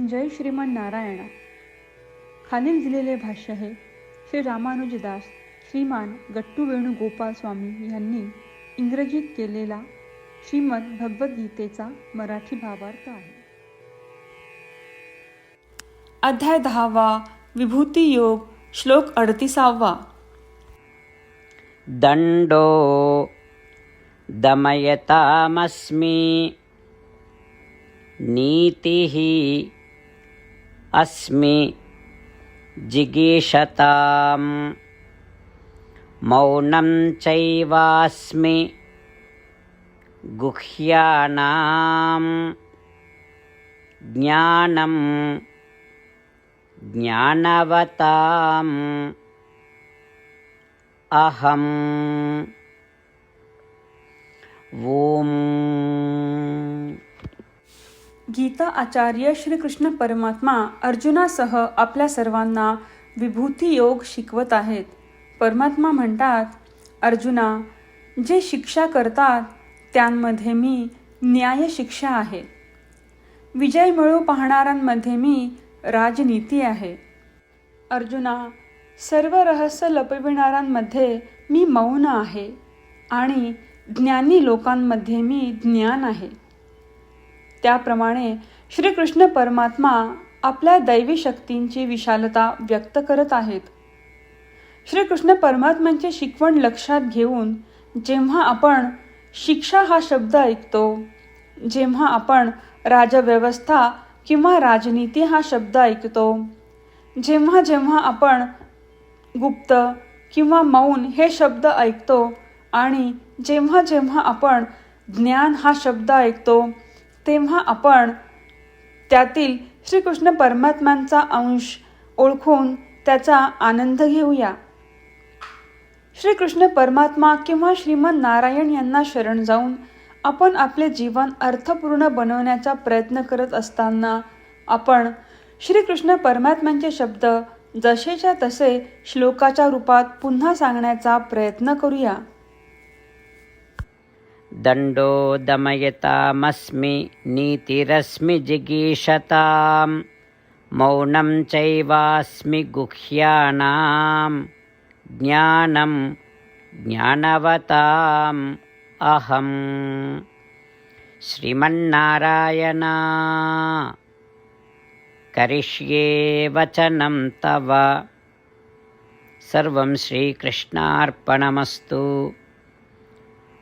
जय श्रीमन नारायणा. खालील दिलेले भाष्य हे श्री रामानुजदास श्रीमान गट्टू वेणुगोपाल स्वामी यांनी इंग्रजीत केलेला श्रीमद भगवद्गीतेचा मराठी भावार्थ आहे. अध्याय दहावा विभूती योग श्लोक अडतीसावा. दण्डो दमयतामस्मि नीतिः अस्मि जिगीषतां मौनं चैवास्मि गुह्यानां ज्ञानं ज्ञानवताम्। अहम्। ॐ गीता आचार्य श्रीकृष्ण परमात्मा अर्जुनासह आपल्या सर्वांना विभूती योग शिकवत आहेत. परमात्मा म्हणतात अर्जुना जे शिक्षा करतात त्यांमध्ये मी न्याय शिक्षा आहे. विजय मिळू पाहणाऱ्यांमध्ये मी राजनीती आहे. अर्जुना सर्व रहस्य लपविणाऱ्यांमध्ये मी मौन आहे आणि ज्ञानी लोकांमध्ये मी ज्ञान आहे. त्याप्रमाणे श्रीकृष्ण परमात्मा आपल्या दैवी शक्तींची विशालता व्यक्त करत आहेत. श्रीकृष्ण परमात्म्यांची शिकवण लक्षात घेऊन जेव्हा आपण शिक्षा हा शब्द ऐकतो जेव्हा आपण राजव्यवस्था किंवा राजनीती हा शब्द ऐकतो जेव्हा जेव्हा आपण गुप्त किंवा मौन हे शब्द ऐकतो आणि जेव्हा जेव्हा आपण ज्ञान हा शब्द ऐकतो तेव्हा आपण त्यातील श्रीकृष्ण परमात्म्यांचा अंश ओळखून त्याचा आनंद घेऊया. श्रीकृष्ण परमात्मा किंवा श्रीमन नारायण यांना शरण जाऊन आपण आपले जीवन अर्थपूर्ण बनवण्याचा प्रयत्न करत असताना आपण श्रीकृष्ण परमात्म्यांचे शब्द जसेच्या तसे श्लोकाच्या रूपात पुन्हा सांगण्याचा प्रयत्न करूया. दण्डो दमयतामस्मि नीतिरस्मि जिगीषतां मौनं चैवास्मि गुह्यानां ज्ञानं ज्ञानवताम् अहम्। श्रीमन्नारायणा करिष्ये वचनं तव। सर्वं श्रीकृष्णार्पणमस्तु।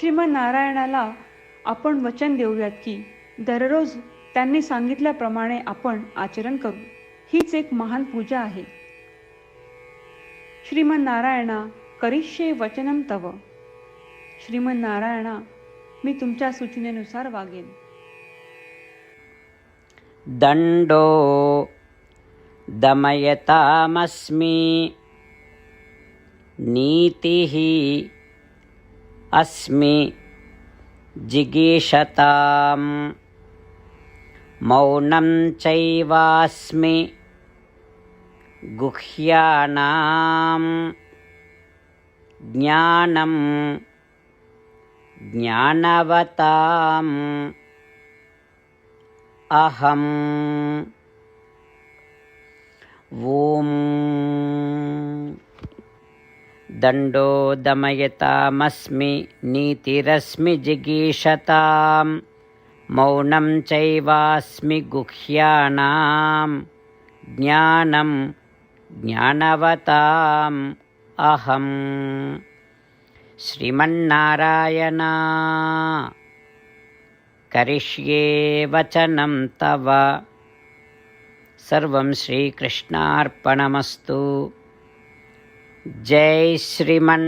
श्रीमनारायणाला आपण वचन देऊयात की दररोज त्यांनी सांगितल्याप्रमाणे आपण आचरण करू. हीच एक महान पूजा आहे. श्रीमनारायणा करिष्ये वचनम तव. श्रीमनारायणा मी तुमच्या सूचनेनुसार वागेन. दण्डो दमयतामस्मि नीतिः अस्मि जिगीषताम्। मौनं चैवास्मि गुह्यानां ज्ञानं ज्ञानवताम्। अहम्। ॐ दण्डो दमयतामस्मि नीतिरस्मि जिगीषतां मौनं चैवास्मि गुह्यानां ज्ञानं ज्ञानवताम् अहम्। श्रीमन्नारायणा करिष्ये वचनं तव। सर्वं श्रीकृष्णार्पणमस्तु। जय श्रीमन्नारायण